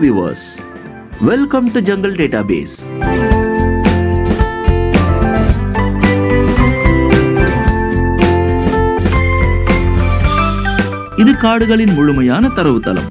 Viewers welcome to jungle database இது காடுகளின் முழுமையான தரவுத்தளம்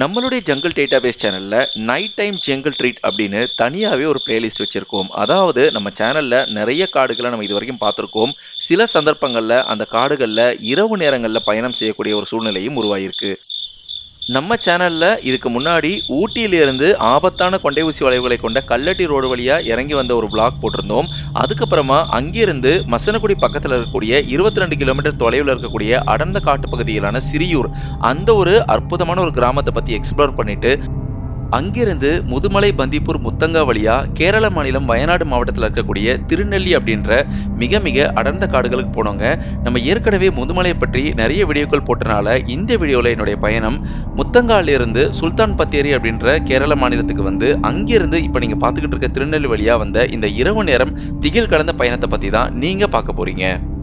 நம்மளுடைய ஜங்கிள் டேட்டாபேஸ் சேனலில் நைட் டைம் ஜங்கிள் ட்ரீட் அப்படின்னு தனியாகவே ஒரு பிளேலிஸ்ட் வச்சுருக்கோம். அதாவது நம்ம சேனலில் நிறைய காடுகளை நம்ம இது வரைக்கும் பார்த்துருக்கோம். சில சந்தர்ப்பங்களில் அந்த காடுகளில் இரவு நேரங்களில் பயணம் செய்யக்கூடிய ஒரு சூழ்நிலையும் உருவாயிருக்கு. நம்ம சேனலில் இதுக்கு முன்னாடி ஊட்டியிலிருந்து ஆபத்தான கொண்டை ஊசி வளைவுகளை கொண்ட கல்லட்டி ரோடு வழியாக இறங்கி வந்த ஒரு பிளாக் போட்டிருந்தோம். அதுக்கப்புறமா அங்கிருந்து மசனக்குடி பக்கத்தில் இருக்கக்கூடிய இருபத்தி ரெண்டு கிலோமீட்டர் தொலைவில் இருக்கக்கூடிய அடர்ந்த காட்டு பகுதியிலான சிறியூர் அந்த ஒரு அற்புதமான ஒரு கிராமத்தை பற்றி எக்ஸ்ப்ளோர் பண்ணிட்டு அங்கிருந்து முதுமலை பந்திப்பூர் முத்தங்கா வழியா கேரள மாநிலம் வயநாடு மாவட்டத்தில் இருக்கக்கூடிய திருநெல்லி அப்படின்ற மிக மிக அடர்ந்த காடுகளுக்கு போனோங்க. நம்ம ஏற்கனவே முதுமலையை பற்றி நிறைய வீடியோக்கள் போட்டனால இந்த வீடியோவில் என்னுடைய பயணம் முத்தங்காலிருந்து சுல்தான் பத்தேரி அப்படின்ற கேரள மாநிலத்துக்கு வந்து அங்கிருந்து இப்போ நீங்கள் பார்த்துக்கிட்டு இருக்க திருநெல்வேலி வழியாக வந்த இந்த இரவு நேரம் திகில் கலந்த பயணத்தை பற்றி தான் நீங்கள் பார்க்க போறீங்க.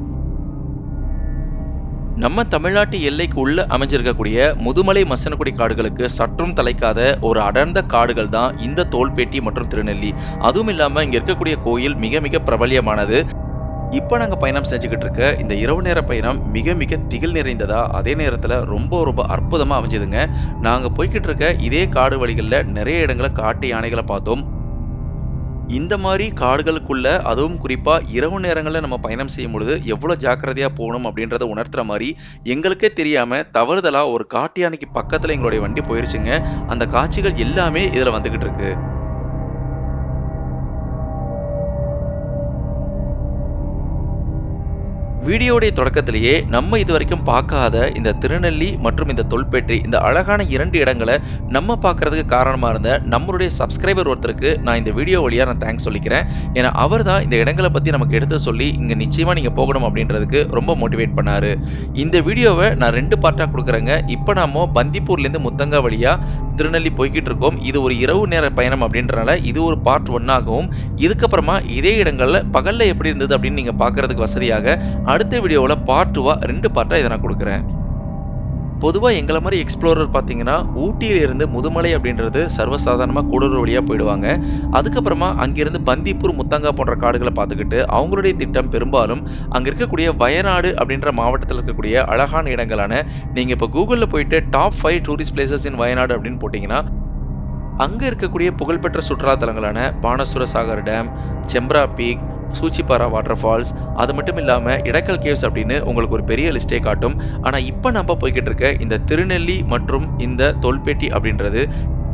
நம்ம தமிழ்நாட்டு எல்லைக்கு உள்ள அமைஞ்சிருக்கக்கூடிய முதுமலை மசனக்குடி காடுகளுக்கு சற்றும் தலைக்காத ஒரு அடர்ந்த காடுகள் தான் இந்த தோல்பேட்டி மற்றும் திருநெல்லி. அதுவும் இல்லாமல் இங்கே இருக்கக்கூடிய கோயில் மிக மிக பிரபல்யமானது. இப்போ நாங்கள் பயணம் செஞ்சுக்கிட்டு இருக்க இந்த இரவு நேர பயணம் மிக மிக திகில் நிறைந்ததா அதே நேரத்தில் ரொம்ப ரொம்ப அற்புதமாக அமைஞ்சதுங்க. நாங்கள் போய்கிட்டு இருக்க இதே காடு வழிகளில் நிறைய இடங்களை காட்டு யானைகளை பார்த்தோம். இந்த மாதிரி காடுகளுக்குள்ள அதுவும் குறிப்பா இரவு நேரங்களில் நம்ம பயணம் செய்யும் பொழுது எவ்வளோ ஜாக்கிரதையா போகணும் அப்படின்றத உணர்த்துற மாதிரி எங்களுக்கே தெரியாம தவறுதலா ஒரு காட்டு யானைக்கு பக்கத்துல எங்களுடைய வண்டி போயிருச்சுங்க. அந்த காட்சிகள் எல்லாமே இதுல வந்துகிட்டு இருக்கு. வீடியோடைய தொடக்கத்திலேயே நம்ம இது வரைக்கும் பார்க்காத இந்த திருநெல்லி மற்றும் இந்த தொல்பேட்டை இந்த அழகான இரண்டு இடங்களை நம்ம பார்க்கறதுக்கு காரணமாக இருந்த நம்மளுடைய சப்ஸ்கிரைபர் ஒருத்தருக்கு நான் இந்த வீடியோ வழியாக நான் தேங்க்ஸ் சொல்லிக்கிறேன். ஏன்னா அவர் தான் இந்த இடங்களை பற்றி நமக்கு எடுத்து சொல்லி இங்கே நிச்சயமாக நீங்கள் போகணும் அப்படின்றதுக்கு ரொம்ப மோட்டிவேட் பண்ணார். இந்த வீடியோவை நான் ரெண்டு பார்ட்டாக கொடுக்குறேங்க. இப்போ நாம பந்திப்பூர்லேருந்து முத்தங்கா வழியாக திருநெல்லி போய்கிட்டு இருக்கோம். இது ஒரு இரவு நேர பயணம் அப்படின்றனால இது ஒரு பார்ட் ஒன்னாகவும் இதுக்கப்புறமா இதே இடங்களில் பகலில் எப்படி இருந்தது அப்படின்னு நீங்கள் பார்க்கறதுக்கு வசதியாக அடுத்த வீடியோவில் பார்ட் டூவாக ரெண்டு பார்ட்டாக இதை நான் கொடுக்குறேன். பொதுவாக எங்களை மாதிரி எக்ஸ்ப்ளோரர் பார்த்தீங்கன்னா ஊட்டியிலிருந்து முதுமலை அப்படின்றது சர்வசாதாரணமாக கூடுற வழியாக போயிடுவாங்க. அதுக்கப்புறமா அங்கிருந்து பந்திப்பூர் முத்தங்கா போன்ற காடுகளை பார்த்துக்கிட்டு அவங்களுடைய திட்டம் பெரும்பாலும் அங்கே இருக்கக்கூடிய வயநாடு அப்படின்ற மாவட்டத்தில் இருக்கக்கூடிய அழகான இடங்களான நீங்கள் இப்போ கூகுளில் போயிட்டு top five tourist places in Wayanad அப்படின்னு போட்டிங்கன்னா அங்கே இருக்கக்கூடிய புகழ்பெற்ற சுற்றுலாத்தலங்களான Banasura Sagar dam Chembra peak Soochipara water falls அது மட்டும் இல்லாமல் இடக்கல் கேவ்ஸ் அப்படின்னு உங்களுக்கு ஒரு பெரிய லிஸ்டே காட்டும். ஆனால் இப்போ நம்ம போய்கிட்டு இருக்க இந்த திருநெல்லி மற்றும் இந்த தொல்பேட்டி அப்படின்றது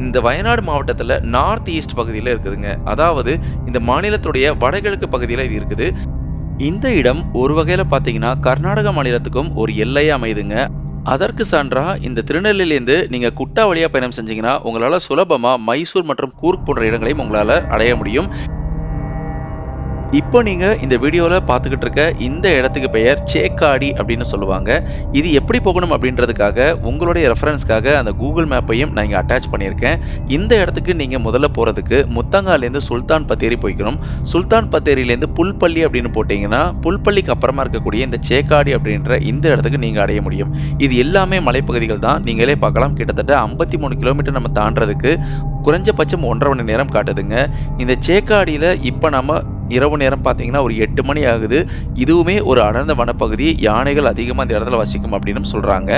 இந்த வயநாடு மாவட்டத்தில் நார்த் ஈஸ்ட் பகுதியில் இருக்குதுங்க. அதாவது இந்த மாநிலத்துடைய வடகிழக்கு பகுதியில் இது இருக்குது. இந்த இடம் ஒரு வகையில் பார்த்தீங்கன்னா கர்நாடக மாநிலத்துக்கும் ஒரு எல்லையாக அமையுதுங்க. அதற்கு சான்றா இந்த திருநெல்வேலியிலேருந்து நீங்கள் குட்டா வழியாக பயணம் செஞ்சீங்கன்னா உங்களால் சுலபமாக மைசூர் மற்றும் கூர்க் போன்ற இடங்களையும் உங்களால் அடைய முடியும். இப்போ நீங்கள் இந்த வீடியோவில் பார்த்துக்கிட்டு இருக்க இந்த இடத்துக்கு பெயர் சேக்காடி அப்படின்னு சொல்லுவாங்க. இது எப்படி போகணும் அப்படின்றதுக்காக உங்களுடைய ரெஃபரன்ஸ்க்காக அந்த கூகுள் மேப்பையும் நான் இங்கே அட்டாச் பண்ணியிருக்கேன். இந்த இடத்துக்கு நீங்கள் முதல்ல போகிறதுக்கு முத்தங்காலேருந்து சுல்தான் பத்தேரி போய்க்கணும். சுல்தான் பத்தேரியிலேருந்து புல்பள்ளி அப்படின்னு போட்டிங்கன்னா புல்பள்ளிக்கு அப்புறமா இருக்கக்கூடிய இந்த சேக்காடி அப்படின்ற இந்த இடத்துக்கு நீங்கள் அடைய முடியும். இது எல்லாமே மலைப்பகுதிகள் தான். நீங்களே பார்க்கலாம். கிட்டத்தட்ட ஐம்பத்தி மூணு கிலோமீட்டர் நம்ம தாண்டதுக்கு குறைஞ்சபட்சம் ஒன்றரை மணி நேரம் காட்டுதுங்க. இந்த சேக்காடியில் இப்போ நம்ம இரவு நேரம் பார்த்தீங்கன்னா ஒரு எட்டு மணி ஆகுது. இதுவுமே ஒரு அடர்ந்த வனப்பகுதி. யானைகள் அதிகமாக இந்த இடத்துல வசிக்கும் அப்படின்னு சொல்கிறாங்க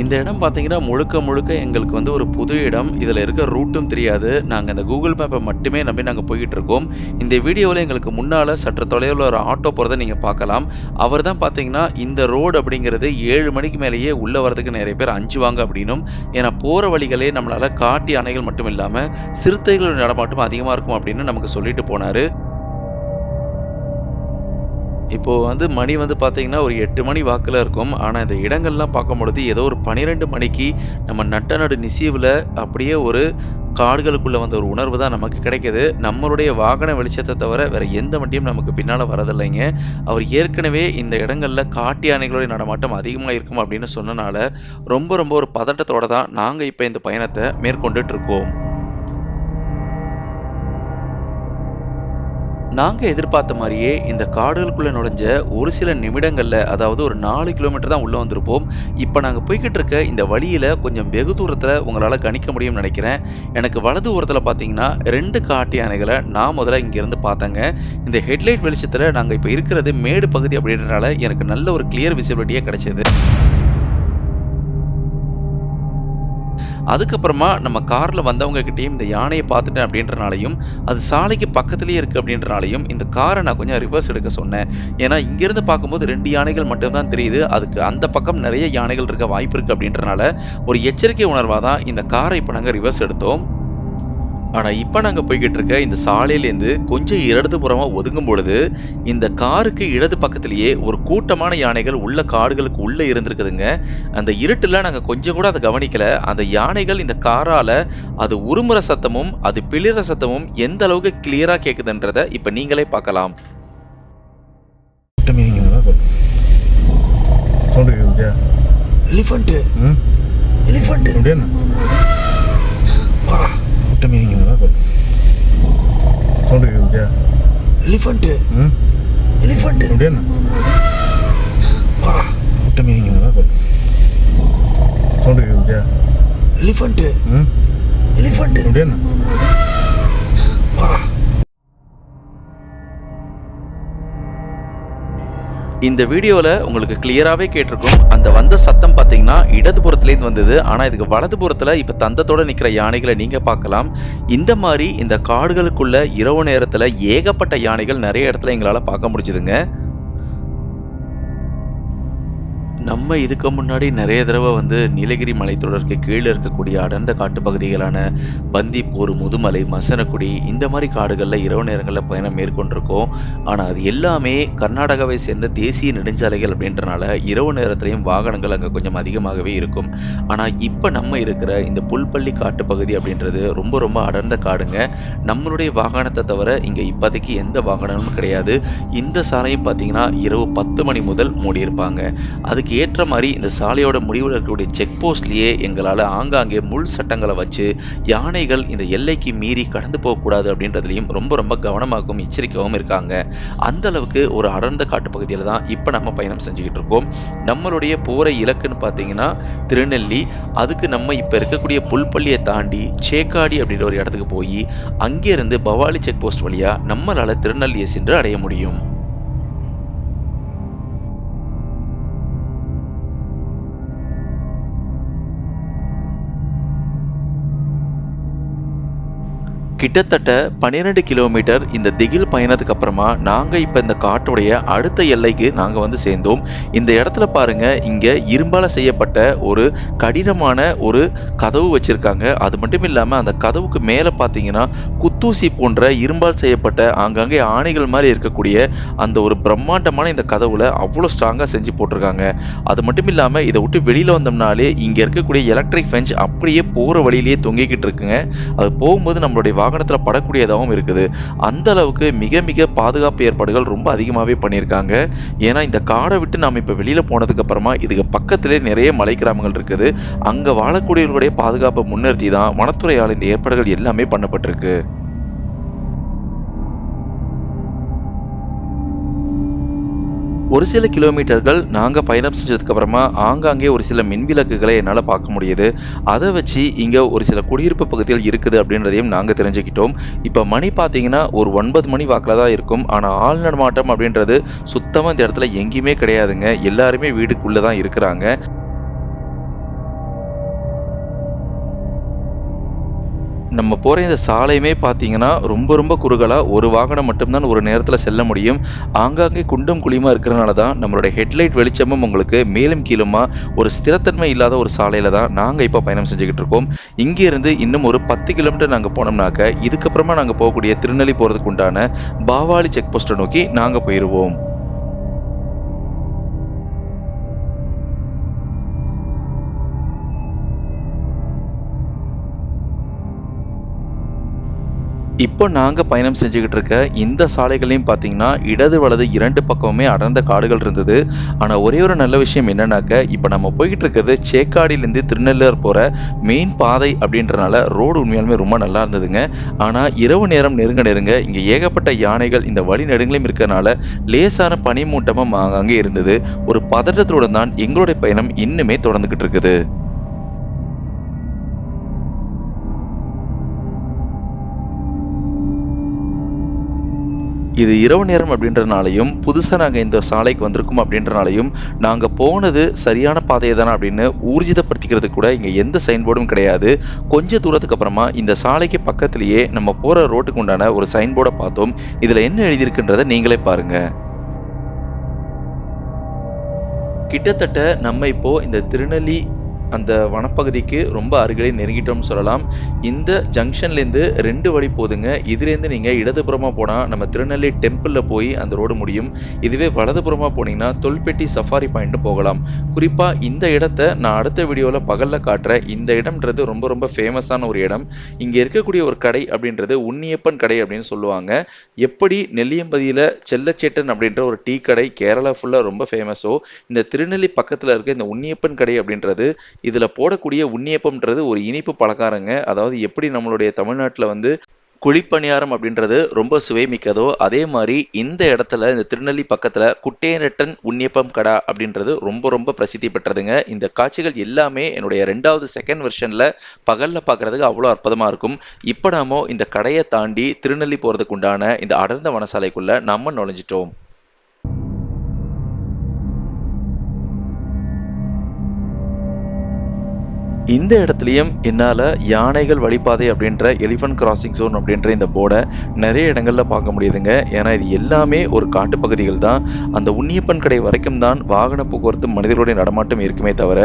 இந்த இடம் பார்த்தீங்கன்னா முழுக்க முழுக்க எங்களுக்கு வந்து ஒரு புது இடம். இதில் இருக்க ரூட்டும் தெரியாது. நாங்கள் இந்த கூகுள் மேப்பை மட்டுமே நம்பி நாங்கள் போய்கிட்டு இருக்கோம். இந்த வீடியோவில் எங்களுக்கு முன்னால் சற்று தொலைவில் ஒரு ஆட்டோ போகிறத நீங்கள் பார்க்கலாம். அவர் தான் பார்த்தீங்கன்னா இந்த ரோடு அப்படிங்கிறது ஏழு மணிக்கு மேலேயே உள்ளே வரதுக்கு நிறைய பேர் அஞ்சுவாங்க அப்படின்னும். ஏன்னா போகிற வழிகளே நம்மளால் காட்டி அணைகள் மட்டும் இல்லாமல் சிறுத்தைகளோட நடமாட்டம் அதிகமாக இருக்கும் அப்படின்னு நமக்கு சொல்லிட்டு போனார். இப்போது வந்து மணி வந்து பார்த்தீங்கன்னா ஒரு எட்டு மணி வாக்கில் இருக்கும். ஆனால் இந்த இடங்கள்லாம் பார்க்கும் பொழுது ஏதோ ஒரு பன்னிரெண்டு மணிக்கு நம்ம நட்ட நடு நிசீவில் அப்படியே ஒரு காடுகளுக்குள்ள வந்த ஒரு உணர்வு தான் நமக்கு கிடைக்கிது. நம்மளுடைய வாகன வெளிச்சத்தை தவிர வேற எந்த வண்டியும் நமக்கு பின்னால் வரதில்லைங்க. அவர் ஏற்கனவே இந்த இடங்களில் காட்டு யானைகளுடைய நடமாட்டம் அதிகமாக இருக்கும் அப்படின்னு சொன்னனால ரொம்ப ரொம்ப ஒரு பதட்டத்தோட தான் நாங்கள் இப்போ இந்த பயணத்தை மேற்கொண்டுட்டு இருக்கோம். நாங்கள் எதிர்பார்த்த மாதிரியே இந்த காடுகளுக்குள்ளே நுழைஞ்ச ஒரு சில நிமிடங்களில் அதாவது ஒரு நாலு கிலோமீட்டர் தான் உள்ளே வந்திருப்போம். இப்போ நாங்கள் போய்கிட்டு இருக்க இந்த வழியில் கொஞ்சம் வெகு தூரத்தில் உங்களால் கணிக்க முடியும்னு நினைக்கிறேன். எனக்கு வலது ஓரத்தில் பார்த்தீங்கன்னா ரெண்டு காட்டு யானைகளை நான் முதல்ல இங்கேருந்து பார்த்தேங்க. இந்த ஹெட்லைட் வெளிச்சத்தில் நாங்கள் இப்போ இருக்கிறது மேடு பகுதி அப்படின்றனால எனக்கு நல்ல ஒரு கிளியர் விசிபிலிட்டியே கிடைச்சது. அதுக்கப்புறமா நம்ம காரில் வந்தவங்க கிட்டேயும் இந்த யானையை பார்த்துட்டேன் அப்படின்றனாலையும் அது சாலைக்கு பக்கத்துலேயே இருக்குது அப்படின்றனாலையும் இந்த காரை நான் கொஞ்சம் ரிவர்ஸ் எடுக்க சொன்னேன். ஏன்னா இங்கேருந்து பார்க்கும்போது ரெண்டு யானைகள் மட்டும்தான் தெரியுது. அதுக்கு அந்த பக்கம் நிறைய யானைகள் இருக்க வாய்ப்பு இருக்குது அப்படின்றனால ஒரு எச்சரிக்கை உணர்வாக தான் இந்த காரை இப்போ நாங்கள் ரிவர்ஸ் எடுத்தோம். ஆனால் இப்போ நாங்கள் போய்கிட்டு இருக்க இந்த சாலையிலேருந்து கொஞ்சம் இடதுபுறமாக ஒதுங்கும் பொழுது இந்த காருக்கு இடது பக்கத்திலேயே ஒரு கூட்டமான யானைகள் உள்ள காடுகளுக்கு உள்ளே இருந்திருக்குதுங்க. அந்த இருட்டில் நாங்கள் கொஞ்சம் கூட அதை கவனிக்கல. அந்த யானைகள் இந்த காரால் அது உருமுற சத்தமும் அது பிளிற சத்தமும் எந்த அளவுக்கு கிளியராக கேட்குதுன்றதை இப்போ நீங்களே பார்க்கலாம். முட்டை மீனிங் சவுண்டு கேட்குது எலிஃபண்ட்டு ம்? எலிஃபண்ட் அப்படியே முட்டை மீனிங் சவுண்டு கேட்குது எலிஃபண்ட் ம்? எலிஃபண்ட் அப்படியே இந்த வீடியோவில் உங்களுக்கு கிளியராகவே கேட்டிருக்கும். அந்த வந்த சத்தம் பார்த்தீங்கன்னா இடதுபுறத்துலேருந்து வந்தது. ஆனால் இதுக்கு வலதுபுறத்தில் இப்போ தந்தத்தோடு நிற்கிற யானைகளை நீங்கள் பார்க்கலாம். இந்த மாதிரி இந்த காடுகளுக்குள்ள இரவு நேரத்தில் ஏகப்பட்ட யானைகள் நிறைய இடத்துல எங்களால் பார்க்க முடிஞ்சுதுங்க. நம்ம இதுக்கு முன்னாடி நிறைய தடவை வந்து நீலகிரி மலைத்தொடருக்கு கீழே இருக்கக்கூடிய அடர்ந்த காட்டுப்பகுதிகளான பந்திப்பூர் முதுமலை மசனக்குடி இந்த மாதிரி காடுகளில் இரவு நேரங்களில் பயணம் மேற்கொண்டிருக்கோம். ஆனால் அது எல்லாமே கர்நாடகாவை சேர்ந்த தேசிய நெடுஞ்சாலைகள் அப்படின்றனால இரவு நேரத்துலையும் வாகனங்கள் அங்கே கொஞ்சம் அதிகமாகவே இருக்கும். ஆனால் இப்போ நம்ம இருக்கிற இந்த புல்பள்ளி காட்டுப்பகுதி அப்படின்றது ரொம்ப ரொம்ப அடர்ந்த காடுங்க. நம்மளுடைய வாகனத்தை தவிர இங்கே இப்போதைக்கு எந்த வாகனமும் கிடையாது. இந்த சாலையும் பார்த்தீங்கன்னா இரவு பத்து மணி முதல் மூடியிருப்பாங்க. அதுக்கு ஏற்ற மாதிரி இந்த சாலையோட முடிவில் இருக்கக்கூடிய செக் போஸ்ட்லேயே எங்களால் ஆங்காங்கே முள் சட்டங்களை வச்சு யானைகள் இந்த எல்லைக்கு மீறி கடந்து போகக்கூடாது அப்படின்றதுலையும் ரொம்ப ரொம்ப கவனமாகவும் எச்சரிக்கையாகவும் இருக்காங்க. அந்த அளவுக்கு ஒரு அடர்ந்த காட்டுப்பகுதியில் தான் இப்போ நம்ம பயணம் செஞ்சுக்கிட்டு இருக்கோம். நம்மளுடைய போகிற இலக்குன்னு பார்த்தீங்கன்னா திருநெல்லி அதுக்கு நம்ம இப்போ இருக்கக்கூடிய புல்பள்ளியை தாண்டி சேக்காடி அப்படின்ற ஒரு இடத்துக்கு போய் அங்கேருந்து பவாலி செக் போஸ்ட் வழியாக நம்மளால் திருநெல்லியை சென்று அடைய முடியும். கிட்டத்தட்ட பன்னிரெண்டு கிலோமீட்டர் இந்த திகில் பயணத்துக்கு அப்புறமா நாங்கள் இப்போ இந்த காட்டுடைய அடுத்த எல்லைக்கு நாங்கள் வந்து சேர்ந்தோம். இந்த இடத்துல பாருங்க இங்கே இரும்பால் செய்யப்பட்ட ஒரு கடினமான ஒரு கதவு வச்சுருக்காங்க. அது மட்டும் இல்லாமல் அந்த கதவுக்கு மேலே பார்த்தீங்கன்னா குத்தூசி போன்ற இரும்பால் செய்யப்பட்ட ஆங்காங்கே ஆணைகள் மாதிரி இருக்கக்கூடிய அந்த ஒரு பிரம்மாண்டமான இந்த கதவுல அவ்வளோ ஸ்ட்ராங்காக செஞ்சு போட்டிருக்காங்க. அது மட்டும் இல்லாமல் இதை விட்டு வெளியில் வந்தோம்னாலே இங்கே இருக்கக்கூடிய எலக்ட்ரிக் ஃபென்ச் அப்படியே போகிற வழியிலேயே தொங்கிக்கிட்டு இருக்குங்க. அது போகும்போது நம்மளுடைய வாகனத்தில் படக்கூடியதாகவும் இருக்குது. அந்த அளவுக்கு மிக மிக பாதுகாப்பு ஏற்பாடுகள் ரொம்ப அதிகமாகவே பண்ணியிருக்காங்க. ஏன்னா இந்த காடை விட்டு நாம் இப்போ வெளியில் போனதுக்கப்புறமா இதுக்கு பக்கத்திலே நிறைய மலை கிராமங்கள் இருக்குது. அங்கே வாழக்கூடியவர்களுடைய பாதுகாப்பை முன்னிறுத்தி தான் வனத்துறையால் இந்த ஏற்பாடுகள் எல்லாமே பண்ணப்பட்டிருக்கு. ஒரு சில கிலோமீட்டர்கள் நாங்கள் பயணம் செஞ்சதுக்கப்புறமா ஆங்காங்கே ஒரு சில மின்விளக்குகளை என்னால் பார்க்க முடியுது. அதை வச்சு இங்கே ஒரு சில குடியிருப்பு பகுதியில் இருக்குது அப்படின்றதையும் நாங்கள் தெரிஞ்சுக்கிட்டோம். இப்போ மணி பார்த்தீங்கன்னா ஒரு ஒன்பது மணி வாக்கில் தான் இருக்கும். ஆனால் ஆள் நடமாட்டம் அப்படின்றது சுத்தமாக இந்த இடத்துல எங்கேயுமே கிடையாதுங்க. எல்லாருமே வீடுக்குள்ளே தான் இருக்கிறாங்க. நம்ம போகிற இந்த சாலையுமே பார்த்தீங்கன்னா ரொம்ப ரொம்ப குறுகலாக ஒரு வாகனம் மட்டும்தான் ஒரு நேரத்தில் செல்ல முடியும். ஆங்காங்கே குண்டும் குழியுமா இருக்கிறனால தான் நம்மளுடைய ஹெட்லைட் வெளிச்சமும் உங்களுக்கு மேலும் கீழுமா ஒரு ஸ்திரத்தன்மை இல்லாத ஒரு சாலையில் தான் நாங்கள் இப்போ பயணம் செஞ்சுக்கிட்டு இருக்கோம். இங்கேருந்து இன்னும் ஒரு பத்து கிலோமீட்டர் நாங்கள் போனோம்னாக்க இதுக்கப்புறமா நாங்கள் போகக்கூடிய திருநெல்வேலி போகிறதுக்கு உண்டான பாவாலி செக் போஸ்ட்டை நோக்கி நாங்கள் போயிடுவோம் இப்போ நாங்கள் பயணம் செஞ்சுக்கிட்டு இருக்க இந்த சாலைகளையும் பார்த்தீங்கன்னா இடது வலது இரண்டு பக்கமுமே அடர்ந்த காடுகள் இருந்தது. ஆனால் ஒரே ஒரு நல்ல விஷயம் என்னன்னாக்க இப்போ நம்ம போய்கிட்டு இருக்கிறது சேக்காடியிலேருந்து திருநெல்வேலி போகிற மெயின் பாதை அப்படின்றனால ரோடு உண்மையாலுமே ரொம்ப நல்லா இருந்ததுங்க. ஆனால் இரவு நேரம் நெருங்க நெருங்க இங்கே ஏகப்பட்ட யானைகள் இந்த வழி நெடுங்களையும் இருக்கிறனால லேசான பனிமூட்டமாக அங்கே இருந்தது. ஒரு பதட்டத்துடன் தான் எங்களுடைய பயணம் இன்னுமே தொடர்ந்துக்கிட்டு இருக்குது. இது இரவு நேரம் அப்படின்றனாலையும் புதுசாக நாங்கள் இந்த சாலைக்கு வந்திருக்கோம் அப்படின்றனாலையும் நாங்கள் போனது சரியான பாதையை தானே அப்படின்னு ஊர்ஜிதப்படுத்திக்கிறது கூட இங்கே எந்த சைன் போர்டும் கிடையாது. கொஞ்ச தூரத்துக்கு அப்புறமா இந்த சாலைக்கு பக்கத்திலேயே நம்ம போகிற ரோட்டுக்கு உண்டான ஒரு சைன் போர்டை பார்த்தோம். இதில் என்ன எழுதியிருக்குன்றதை நீங்களே பாருங்கள் கிட்டத்தட்ட நம்ம இப்போ இந்த திருநெல்லி அந்த வனப்பகுதிக்கு ரொம்ப அருகிலே நெருங்கிட்டோம்னு சொல்லலாம். இந்த ஜங்ஷன்லேருந்து ரெண்டு வழி போதுங்க. இதுலேருந்து நீங்கள் இடதுபுறமாக போனால் நம்ம திருநெல்வேலி டெம்பிளில் போய் அந்த ரோடு முடியும். இதுவே வலதுபுறமாக போனீங்கன்னா தொல்பெட்டி சஃபாரி பாயிண்ட் போகலாம். குறிப்பாக இந்த இடத்த நான் அடுத்த வீடியோவில் பகலில் காட்டுறேன். இந்த இடம்ன்றது ரொம்ப ரொம்ப ஃபேமஸான ஒரு இடம். இங்கே இருக்கக்கூடிய ஒரு கடை அப்படின்றது உன்னியப்பன் கடை அப்படின்னு சொல்லுவாங்க. எப்படி நெல்லியம்பதியில் செல்லச்சேட்டன் அப்படின்ற ஒரு டீ கடை கேரளா ஃபுல்லாக ரொம்ப ஃபேமஸோ இந்த திருநெல்வேலி பக்கத்தில் இருக்க இந்த உன்னியப்பன் கடை அப்படின்றது இதில் போடக்கூடிய உன்னியப்பம்ன்றது ஒரு இனிப்பு பலகாரங்க. அதாவது எப்படி நம்மளுடைய தமிழ்நாட்டில் வந்து குழிப்பணியாரம் அப்படின்றது ரொம்ப சுவைமிக்கதோ அதே மாதிரி இந்த இடத்துல இந்த திருநெல்லி பக்கத்தில் குட்டையரட்டன் உன்னியப்பம் கடா அப்படின்றது ரொம்ப ரொம்ப பிரசித்தி பெற்றதுங்க. இந்த காட்சிகள் எல்லாமே என்னுடைய ரெண்டாவது செகண்ட் வெர்ஷனில் பகலில் பார்க்குறதுக்கு அவ்வளோ அற்புதமாக இருக்கும். இப்போ நாமோ இந்த கடையை தாண்டி திருநெல்லி போகிறதுக்குண்டான இந்த அடர்ந்த வனசாலைக்குள்ளே நம்ம நுழைஞ்சிட்டோம். இந்த இடத்துலையும் என்னால் யானைகள் வழிபாதை அப்படின்ற எலிஃபண்ட் கிராசிங் ஜோன் அப்படின்ற இந்த போர்டை நிறைய இடங்களில் பார்க்க முடியுதுங்க. ஏன்னா இது எல்லாமே ஒரு காட்டுப்பகுதிகள் தான். அந்த உன்னியப்பன் கடை வரைக்கும் தான் வாகன போக்குவரத்து மனிதர்களுடைய நடமாட்டம் இருக்குமே தவிர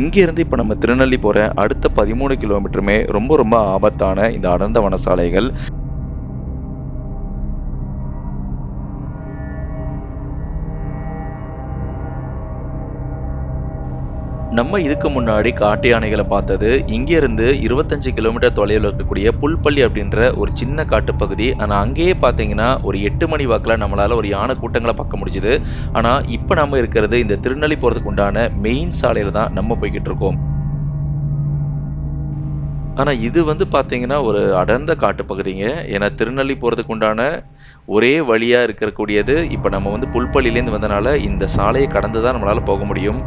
இங்கேருந்து இப்போ நம்ம திருநெல்லி போகிற அடுத்த பதிமூணு கிலோமீட்டருமே ரொம்ப ரொம்ப ஆபத்தான இந்த அடர்ந்த வனசாலைகள். நம்ம இதுக்கு முன்னாடி காட்டு யானைகளை பார்த்தது இங்கேருந்து இருபத்தஞ்சு கிலோமீட்டர் தொலைவில் இருக்கக்கூடிய புல்பள்ளி அப்படின்ற ஒரு சின்ன காட்டுப்பகுதி. ஆனால் அங்கேயே பார்த்தீங்கன்னா ஒரு எட்டு மணி வாக்கில் நம்மளால் ஒரு யானை கூட்டங்களை பார்க்க முடிஞ்சுது. ஆனால் இப்போ நம்ம இருக்கிறது இந்த திருநெல்வேலி போகிறதுக்கு உண்டான மெயின் சாலையில் தான் நம்ம போய்கிட்டு இருக்கோம். ஆனால் இது வந்து பார்த்தீங்கன்னா ஒரு அடர்ந்த காட்டுப்பகுதிங்க. ஏன்னா திருநெல்வேலி போகிறதுக்கு உண்டான ஒரே வழியாக இருக்கக்கூடியது. இப்போ நம்ம வந்து புல்பள்ளியிலேருந்து வந்தனால இந்த சாலையை கடந்து தான் நம்மளால் போக முடியும்.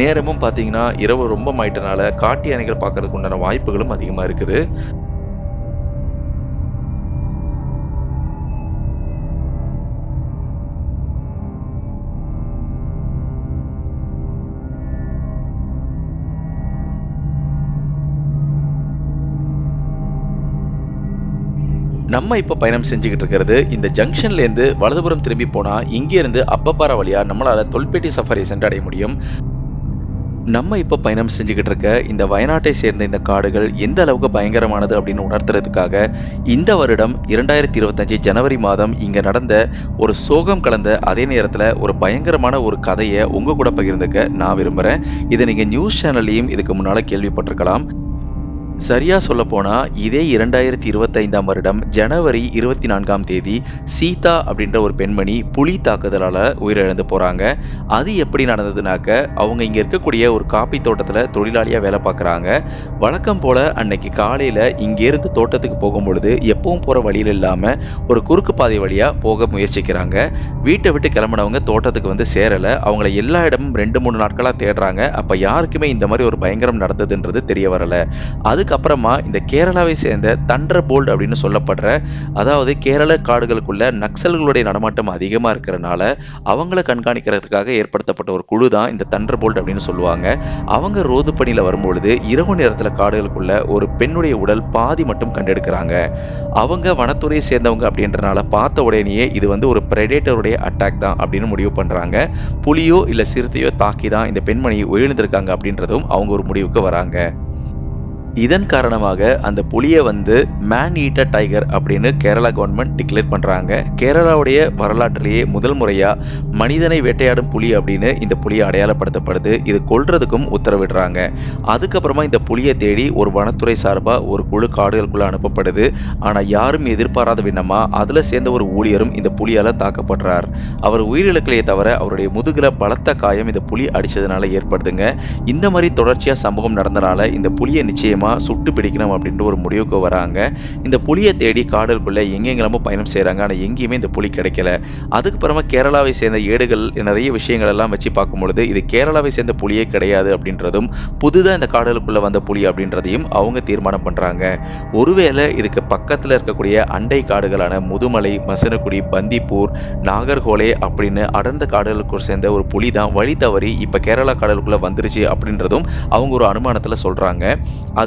நேரமும் பார்த்தீங்கன்னா இரவு ரொம்ப மாயிட்டனால காட்டு யானைகள் பார்க்கறதுக்கு உண்டான வாய்ப்புகளும் அதிகமாக இருக்குது. நம்ம இப்போ பயணம் செஞ்சுக்கிட்டு இருக்கிறது இந்த ஜங்ஷன்லேருந்து வலதுபுறம் திரும்பி போனால் இங்கேருந்து அப்பப்பாறை வழியாக நம்மளால் தொல்பேட்டி சஃபாரி சென்றடைய முடியும். நம்ம இப்போ பயணம் செஞ்சுக்கிட்டு இருக்க இந்த வயநாட்டை சேர்ந்த இந்த காடுகள் எந்த அளவுக்கு பயங்கரமானது அப்படின்னு உணர்த்துறதுக்காக இந்த வருடம் இரண்டாயிரத்தி இருபத்தஞ்சி ஜனவரி மாதம் இங்கே நடந்த ஒரு சோகம் கலந்த அதே நேரத்தில் ஒரு பயங்கரமான ஒரு கதையை உங்கள் கூட பகிர்ந்துக்க நான் விரும்புகிறேன் இதை நீங்கள் நியூஸ் சேனல்லையும் இதுக்கு முன்னால் கேள்விப்பட்டிருக்கலாம். சரியா சொல்ல போனா இதே இரண்டாயிரத்தி இருபத்தைந்தாம் வருடம் ஜனவரி இருபத்தி நான்காம் தேதி சீதா அப்படின்ற ஒரு பெண்மணி புலி தாக்குதலால உயிரிழந்து போறாங்க. அது எப்படி நடந்ததுனாக்க அவங்க இங்க இருக்கக்கூடிய ஒரு காப்பி தோட்டத்துல தொழிலாளியா வேலை பார்க்குறாங்க வழக்கம் போல அன்னைக்கு காலையில இங்கேருந்து தோட்டத்துக்கு போகும்பொழுது எப்பவும் போற வழியில் இல்லாம ஒரு குறுக்கு பாதை வழியா போக முயற்சிக்கிறாங்க. வீட்டை விட்டு கிளம்பினவங்க தோட்டத்துக்கு வந்து சேரல. அவங்கள எல்லா இடமும் ரெண்டு மூணு நாட்களா தேடுறாங்க. அப்ப யாருக்குமே இந்த மாதிரி ஒரு பயங்கரம் நடந்ததுன்றது தெரிய வரல. அதுக்கப்புறமா இந்த கேரளாவை சேர்ந்த தண்டர் போல்ட் அப்படின்னு சொல்லப்படுற அதாவது கேரள காடுகளுக்குள்ள நக்சல்களுடைய நடமாட்டம் அதிகமாக இருக்கிறனால அவங்கள கண்காணிக்கிறதுக்காக ஏற்படுத்தப்பட்ட ஒரு குழு தான் இந்த தண்டர் போல்ட் அப்படின்னு சொல்லுவாங்க. அவங்க ரோது பணியில் வரும்பொழுது இரவு நேரத்தில் காடுகளுக்குள்ள ஒரு பெண்ணுடைய உடல் பாதி மட்டும் கண்டெடுக்கிறாங்க. அவங்க வனத்துறையை சேர்ந்தவங்க அப்படின்றனால பார்த்த உடனேயே இது வந்து ஒரு பிரெடேட்டருடைய அட்டாக் தான் அப்படின்னு முடிவு பண்ணுறாங்க புலியோ இல்லை சிறுத்தையோ தாக்கி தான் இந்த பெண்மணி உயிர்ந்திருக்காங்க அப்படின்றதும் அவங்க ஒரு முடிவுக்கு வராங்க. இதன் காரணமாக அந்த புலியை வந்து மேன் ஈட்டர் டைகர் அப்படின்னு கேரளா கவர்மெண்ட் டிக்ளேர் பண்ணுறாங்க கேரளாவுடைய வரலாற்றிலேயே முதல் முறையாக மனிதனை வேட்டையாடும் புலி அப்படின்னு இந்த புலியை அடையாளப்படுத்தப்படுது. இது கொல்றதுக்கும் உத்தரவிடுறாங்க. அதுக்கப்புறமா இந்த புலியை தேடி ஒரு வனத்துறை சார்பாக ஒரு குழு காடுகளுக்குள்ளே அனுப்பப்படுது. ஆனால் யாரும் எதிர்பாராத விண்ணமாக அதில் சேர்ந்த ஒரு ஊழியரும் இந்த புலியால் தாக்கப்படுறார். அவர் உயிரிழக்கலையே தவிர அவருடைய முதுகில் பலத்த காயம் இந்த புலி அடித்ததுனால ஏற்படுதுங்க. இந்த மாதிரி தொடர்ச்சியாக சம்பவம் நடந்தனால இந்த புலியை நிச்சயமா சுட்டு பிடிக்கணும் அப்படின்ற ஒரு முடிவுக்கு வராங்க. இந்த புலியை தேடி காடுகளுக்குள்ள எங்கெங்கெல்லாமோ பயணம் செய்கிறாங்க ஆனா எங்கேயுமே இந்த புலி கிடைக்கல. அதுக்கப்புறமா கேரளாவை சேர்ந்த ஏடுகள் நிறைய விஷயங்கள் எல்லாம் வச்சு பார்க்கும் பொழுது இது கேரளாவை சேர்ந்த புலியே கிடையாது அப்படின்றதும் புதுதா இந்த காடுகளுக்குள்ள வந்த புலி அப்படின்றதையும் அவங்க தீர்மானம் பண்றாங்க. ஒருவேளை இதுக்கு பக்கத்துல இருக்கக்கூடிய அண்டை காடுகளான முதுமலை மசனக்குடி பந்திப்பூர் நாகர்கோலே அப்படின்னு அடர்ந்த காடுகளுக்கு சேர்ந்த ஒரு புலி தான் வழி தவறி இப்ப கேரளா காடுகளுக்குள்ள வந்துருச்சு அப்படின்றதும் அவங்க ஒரு அனுமானத்துல சொல்றாங்க.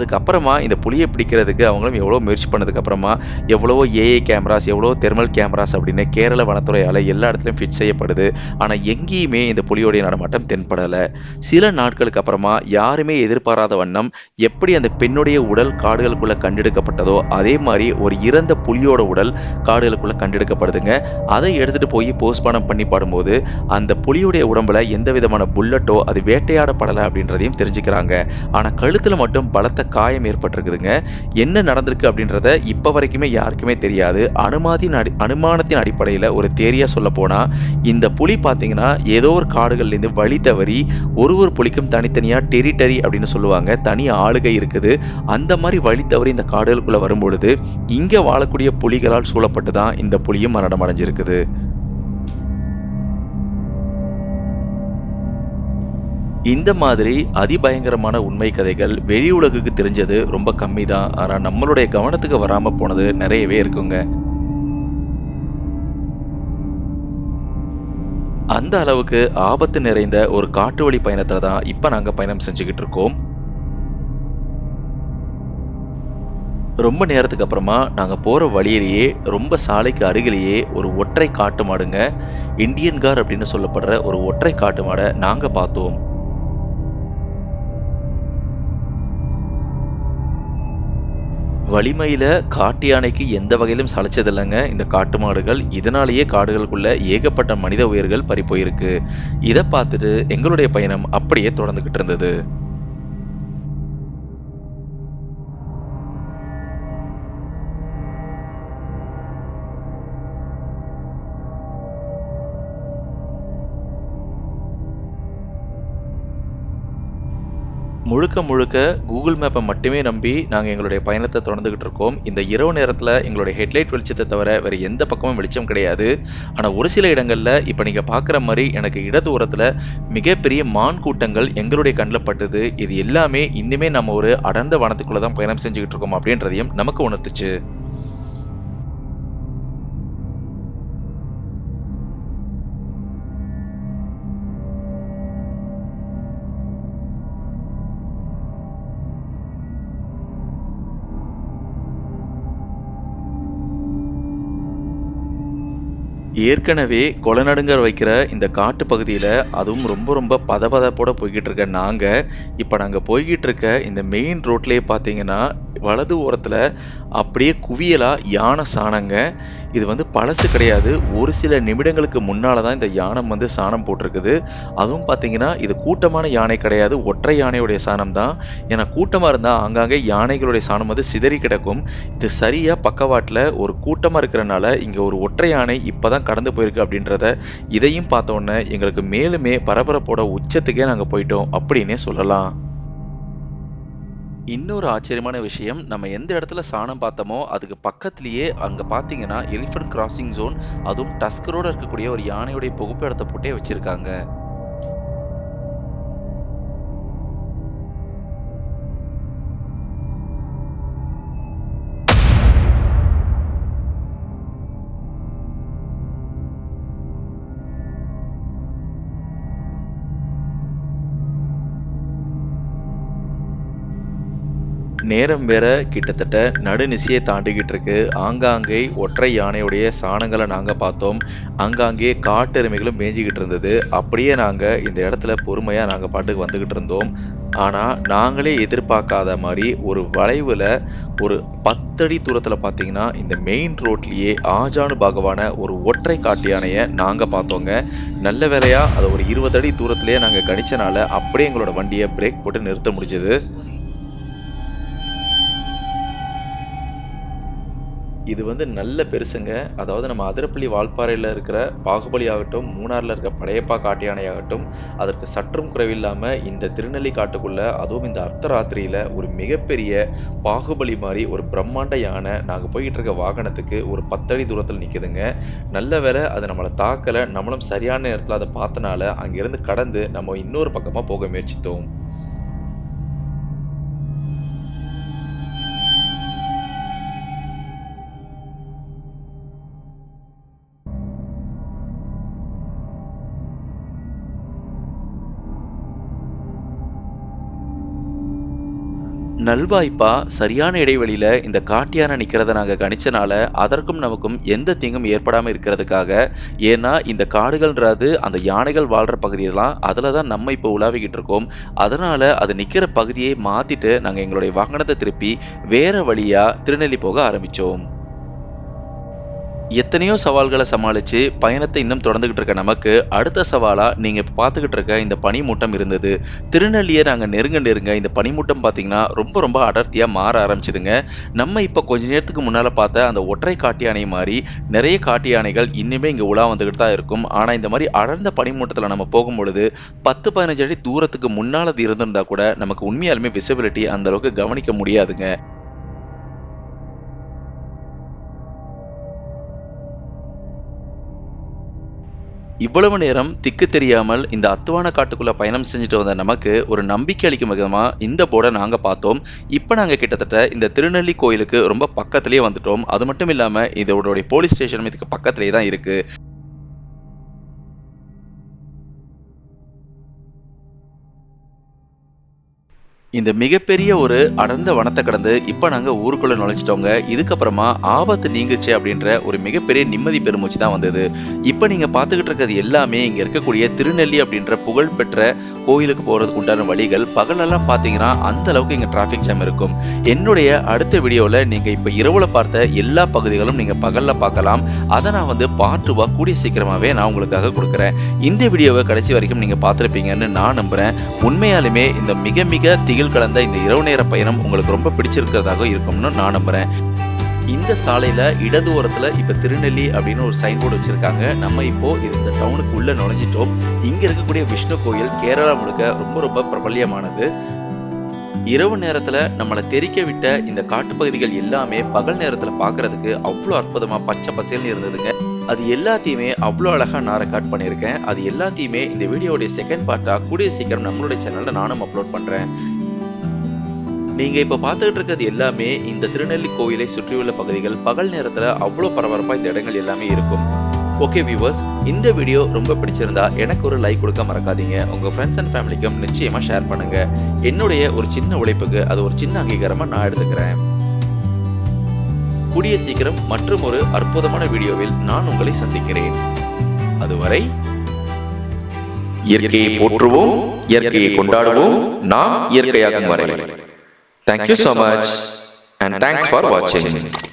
அதுக்கப்புறமா இந்த புலியை பிடிக்கிறதுக்கு அவங்களும் எவ்வளோ முயற்சி பண்ணதுக்கப்புறமா எவ்வளோ எவ்வளவோ ஏஏ கேமராஸ் எவ்வளோ தெர்மல் கேமராஸ் அப்படின்னு கேரள வனத்துறையால் எல்லா இடத்துலையும் ஃபிட் செய்யப்படுது. ஆனால் எங்கேயுமே இந்த புலியோடைய நடமாட்டம் தென்படலை. சில நாட்களுக்கு அப்புறமா யாருமே எதிர்பாராத வண்ணம் எப்படி அந்த பெண்ணுடைய உடல் காடுகளுக்குள்ளே கண்டெடுக்கப்பட்டதோ அதே மாதிரி ஒரு இறந்த புலியோட உடல் காடுகளுக்குள்ளே கண்டெடுக்கப்படுதுங்க. அதை எடுத்துகிட்டு போய் போஸ்ட்மார்டம் பண்ணி பாடும்போது அந்த புலியுடைய உடம்புல எந்த விதமான புல்லட்டோ அது வேட்டையாடப்படலை அப்படின்றதையும் தெரிஞ்சுக்கிறாங்க. ஆனால் கழுத்தில் மட்டும் பலத்த காயம் ஏற்பட்டிருக்குதுங்க. என்ன நடந்திருக்கு அப்படின்றத இப்போ வரைக்குமே யாருக்குமே தெரியாது. அனுமதியின் அடி அனுமானத்தின் அடிப்படையில் ஒரு தேரியா சொல்ல போனால் இந்த புலி பார்த்தீங்கன்னா ஏதோ ஒரு காடுகள்லேருந்து வழி தவறி ஒரு ஒரு புலிக்கும் தனித்தனியாக டெரிட்டரி அப்படின்னு சொல்லுவாங்க. தனி ஆளுகை இருக்குது. அந்த மாதிரி வழி தவறி இந்த காடுகளுக்குள்ளே வரும்பொழுது இங்கே வாழக்கூடிய புலிகளால் சூழப்பட்டு தான் இந்த புலியும் மரணம் அடைஞ்சிருக்குது இந்த மாதிரி அதிபயங்கரமான உண்மை கதைகள் வெளி உலகுக்கு தெரிஞ்சது ரொம்ப கம்மி தான் ஆனால் நம்மளுடைய கவனத்துக்கு வராமல் போனது நிறையவே இருக்குங்க. அந்த அளவுக்கு ஆபத்து நிறைந்த ஒரு காட்டு வழி பயணத்தில் தான் இப்போ நாங்கள் பயணம் செஞ்சுக்கிட்டு இருக்கோம். ரொம்ப நேரத்துக்கு அப்புறமா நாங்கள் போகிற வழியிலேயே ரொம்ப சாலைக்கு அருகிலேயே ஒரு ஒற்றை காட்டு மாடுங்க இந்தியன் கார் அப்படின்னு சொல்லப்படுற ஒரு ஒற்றை காட்டு மாடை நாங்கள் பார்த்தோம். வலிமையில் காட்டு யானைக்கு எந்த வகையிலும் சளைச்சதில்லைங்க. இந்த காட்டு மாடுகள் இதனாலேயே காடுகளுக்குள்ள ஏகப்பட்ட மனித உயிர்கள் பறிப்போயிருக்கு இதை பார்த்துட்டு எங்களுடைய பயணம் அப்படியே தொடர்ந்துக்கிட்டு இருந்தது. முழுக்க முழுக்க கூகுள் மேப்பை மட்டுமே நம்பி நாங்கள் எங்களுடைய பயணத்தை தொடர்ந்துகிட்டு இருக்கோம். இந்த இரவு நேரத்தில் எங்களுடைய ஹெட்லைட் வெளிச்சத்தை தவிர வேறு எந்த பக்கமும் வெளிச்சம் கிடையாது. ஆனால் ஒரு சில இடங்களில் இப்போ நீங்கள் பார்க்குற மாதிரி எனக்கு இடது உரத்தில் மிகப்பெரிய மான் கூட்டங்கள் எங்களுடைய கண்ணில் பட்டுது. இது எல்லாமே இன்னுமே நம்ம ஒரு அடர்ந்த வனத்துக்குள்ளே தான் பயணம் செஞ்சுக்கிட்டு இருக்கோம் அப்படின்றதையும் நமக்கு உணர்த்துச்சு. ஏற்கனவே கொலநடுங்கர் வைக்கிற இந்த காட்டு பகுதியில் அதுவும் ரொம்ப ரொம்ப பதபதப்போட போய்கிட்டு இருக்க நாங்கள் இப்போ நாங்கள் போய்கிட்டு இருக்க இந்த மெயின் ரோட்லேயே பார்த்தீங்கன்னா வலது ஓரத்தில் அப்படியே குவியலாக யானை சாணங்க. இது வந்து பழசு கிடையாது. ஒரு சில நிமிடங்களுக்கு முன்னால் தான் இந்த யானம் வந்து சாணம் போட்டிருக்குது. அதுவும் பார்த்தீங்கன்னா இது கூட்டமான யானை கிடையாது. ஒற்றை யானையுடைய சாணம் தான் ஏன்னா கூட்டமாக இருந்தால் ஆங்காங்கே யானைகளுடைய சாணம் வந்து சிதறி கிடக்கும். இது சரியாக பக்கவாட்டில் ஒரு கூட்டமாக இருக்கிறனால இங்கே ஒரு ஒற்றை யானை இப்போ தான் கடந்து போயிருக்கு அப்படின்றத இதையும் பார்த்தோன்னே எங்களுக்கு மேலுமே பரபரப்போட உச்சத்துக்கே நாங்கள் போயிட்டோம் அப்படின்னே சொல்லலாம். இன்னொரு ஆச்சரியமான விஷயம் நம்ம எந்த இடத்துல சாணம் பார்த்தோமோ அதுக்கு பக்கத்துலயே அங்க பாத்தீங்கன்னா எலிஃபண்ட் கிராசிங் ஜோன் அதுவும் டஸ்கரோட இருக்கக்கூடிய ஒரு யானையுடைய புகைப்படத்தை போட்டே வச்சிருக்காங்க. நேரம் வேற கிட்டத்தட்ட நடுநிசையை தாண்டிக்கிட்டு இருக்கு ஆங்காங்கே ஒற்றை யானையுடைய சாணங்களை நாங்கள் பார்த்தோம். அங்காங்கே காட்டெருமைகளும் மேய்ஞ்சிக்கிட்டு இருந்தது அப்படியே நாங்கள் இந்த இடத்துல பொறுமையாக நாங்கள் பாட்டுக்கு வந்துக்கிட்டு இருந்தோம். ஆனால் நாங்களே எதிர்பார்க்காத மாதிரி ஒரு வளைவில் ஒரு பத்தடி தூரத்தில் பார்த்தீங்கன்னா இந்த மெயின் ரோட்லேயே ஆஜானு பாகவான ஒரு ஒற்றை காட்டு யானையை நாங்கள் பார்த்தோங்க. நல்ல வேலையாக அதை ஒரு இருபது அடி தூரத்துலேயே நாங்கள் கணிச்சனால அப்படியே எங்களோட வண்டியை பிரேக் போட்டு நிறுத்த முடிஞ்சது. இது வந்து நல்ல பெருசுங்க. அதாவது நம்ம அதிரப்பள்ளி வால்பாறையில் இருக்கிற பாகுபலி ஆகட்டும் மூணாரில் இருக்கிற படையப்பா காட்டியானை ஆகட்டும் அதற்கு சற்றும் குறைவில்லாமல் இந்த திருநெல்லி காட்டுக்குள்ளே அதுவும் இந்த அர்த்தராத்திரியில் ஒரு மிகப்பெரிய பாகுபலி மாதிரி ஒரு பிரம்மாண்ட யானை நாங்கள் போய்கிட்டு இருக்க வாகனத்துக்கு ஒரு பத்தடி தூரத்தில் நிற்குதுங்க நல்ல வேலை அது நம்மளை தாக்கலை நம்மளும் சரியான நேரத்தில் அதை பார்த்தனால அங்கேருந்து கடந்து நம்ம இன்னொரு பக்கமாக போக முயற்சித்தோம். நல்வாய்ப்பா சரியான இடைவெளியில இந்த காட்டியான நிக்கிறத நாங்க கணிச்சனால அதற்கும் நமக்கும் எந்த தீங்கும் ஏற்படாம இருக்கிறதுக்காக ஏன்னா இந்த காடுகள்ன்றது அந்த யானைகள் வாழ்ற பகுதியெல்லாம் அதுல தான் நம்ம இப்போ உலாவிக்கிட்டு இருக்கோம். அதனால அது நிக்கிற பகுதியை மாத்திட்டு நாங்க எங்களுடைய வாகனத்தை திருப்பி வேற வழியா திருநெல்லி போக ஆரம்பிச்சோம். எத்தனையோ சவால்களை சமாளித்து பயணத்தை இன்னும் தொடர்ந்துகிட்டு இருக்க நமக்கு அடுத்த சவாலாக நீங்கள் இப்போ பார்த்துக்கிட்டு இருக்க இந்த பனிமூட்டம் இருந்தது. திருநெல்லியை நாங்கள் நெருங்க நெருங்க இந்த பனிமூட்டம் பார்த்தீங்கன்னா ரொம்ப ரொம்ப அடர்த்தியாக மாற ஆரம்பிச்சிதுங்க. நம்ம இப்போ கொஞ்ச நேரத்துக்கு முன்னால் பார்த்த அந்த ஒற்றை காட்டு யானை மாதிரி நிறைய காட்டு யானைகள் இன்னுமே இங்கே உலா வந்துக்கிட்டு தான் இருக்கும். ஆனால் இந்த மாதிரி அடர்ந்த பனிமூட்டத்தில் நம்ம போகும்பொழுது பத்து பதினஞ்சு அடி தூரத்துக்கு முன்னால் அது இருந்திருந்தா கூட நமக்கு உண்மையாலுமே விசிபிலிட்டி அந்தளவுக்கு கவனிக்க முடியாதுங்க. இவ்வளவு நேரம் திக்கு தெரியாமல் இந்த அத்துவான காட்டுக்குள்ள பயணம் செஞ்சுட்டு வந்த நமக்கு ஒரு நம்பிக்கை அளிக்கும் விதமா இந்த போர்டை நாங்க பார்த்தோம். இப்போ நாங்க கிட்டத்தட்ட இந்த திருநெல்லி கோயிலுக்கு ரொம்ப பக்கத்திலேயே வந்துட்டோம். அது மட்டும் இல்லாம இதோடைய போலீஸ் ஸ்டேஷன் இதுக்கு பக்கத்திலேயே தான் இருக்கு. இந்த மிகப்பெரிய ஒரு அடர்ந்த வனத்தை கடந்து இப்போ நாங்கள் ஊருக்குள்ளே நுழைச்சிட்டோங்க இதுக்கப்புறமா ஆபத்து நீங்குச்சு அப்படின்ற ஒரு மிகப்பெரிய நிம்மதி பெருமூச்சு தான் வந்தது. இப்போ நீங்கள் பார்த்துக்கிட்டு இருக்கிறது எல்லாமே இங்கே இருக்கக்கூடிய திருநெல்லி அப்படின்ற புகழ்பெற்ற கோயிலுக்கு போகிறதுக்கு உண்டான வழிகள் பகலெல்லாம் பார்த்தீங்கன்னா அந்த அளவுக்கு இங்கே டிராஃபிக் ஜாம் இருக்கும். என்னுடைய அடுத்த வீடியோவில் நீங்கள் இப்போ இரவில் பார்த்த எல்லா பகுதிகளும் நீங்கள் பகலில் பார்க்கலாம். அதை நான் வந்து பார்ட்டுவா கூடிய சீக்கிரமாகவே நான் உங்களுக்காக கொடுக்குறேன். இந்த வீடியோவை கடைசி வரைக்கும் நீங்கள் பார்த்துருப்பீங்கன்னு நான் நம்புகிறேன் உண்மையாலுமே இந்த மிக மிக திகில் கலந்த இந்த இரவு நேர பயணம் உங்களுக்கு ரொம்ப பிடிச்சிருக்கிறதாக இருக்கும்னு நான் நம்புகிறேன் இந்த சாலையில இடது ஓரத்துல இப்ப திருநெல்லி அப்படின்னு ஒரு சைன் போர்டு வச்சிருக்காங்க. நம்ம இப்போ இந்த டவுனுக்கு உள்ள நுழைஞ்சிட்டோம். இங்க இருக்கக்கூடிய விஷ்ணு கோயில் கேரளா முழுக்க ரொம்ப ரொம்ப பிரபல்யமானது. இரவு நேரத்துல நம்மளை தெறிக்க விட்ட இந்த காட்டுப்பகுதிகள் எல்லாமே பகல் நேரத்துல பார்க்குறதுக்கு அவ்வளோ அற்புதமா பச்சை பசேல்னு இருந்ததுங்க. அது எல்லாத்தையுமே அவ்வளோ அழகா நான் ரெக்கார்ட் பண்ணியிருக்கேன். அது எல்லாத்தையுமே இந்த வீடியோடைய செகண்ட் பார்ட்டா கூடிய சீக்கிரம் நம்மளுடைய சேனல்ல நானும் அப்லோட் பண்றேன். நீங்க இப்ப பார்த்துக்கிட்டு இருக்கிறது எல்லாமே இந்த திருநெல்லி கோயிலை சுற்றியுள்ள பகுதிகள். பகல் நேரத்துல அவ்வளோ பரபரப்பா இந்த இடங்கள் எல்லாமே இருக்கும். ஓகே வியூவர்ஸ் இந்த வீடியோ ரொம்ப பிடிச்சிருந்தா எனக்கு ஒரு லைக் கொடுக்க மறக்காதீங்க. உங்க ஃப்ரெண்ட்ஸ் அண்ட் ஃபேமிலிக்கும் நிச்சயமா ஷேர் பண்ணுங்க. என்னுடைய ஒரு சின்ன உழைப்புக்கு அது ஒரு சின்ன அங்கீகாரமா நான் எடுத்துக்கிறேன். கூடிய சீக்கிரம் மற்றும் ஒரு அற்புதமான வீடியோவில் நான் உங்களை சந்திக்கிறேன். அதுவரை இயற்கையை போற்றுவோம் இயற்கையை கொண்டாடுவோம். நாம் இயற்கையாக வரை. Thank you so much and thanks for watching.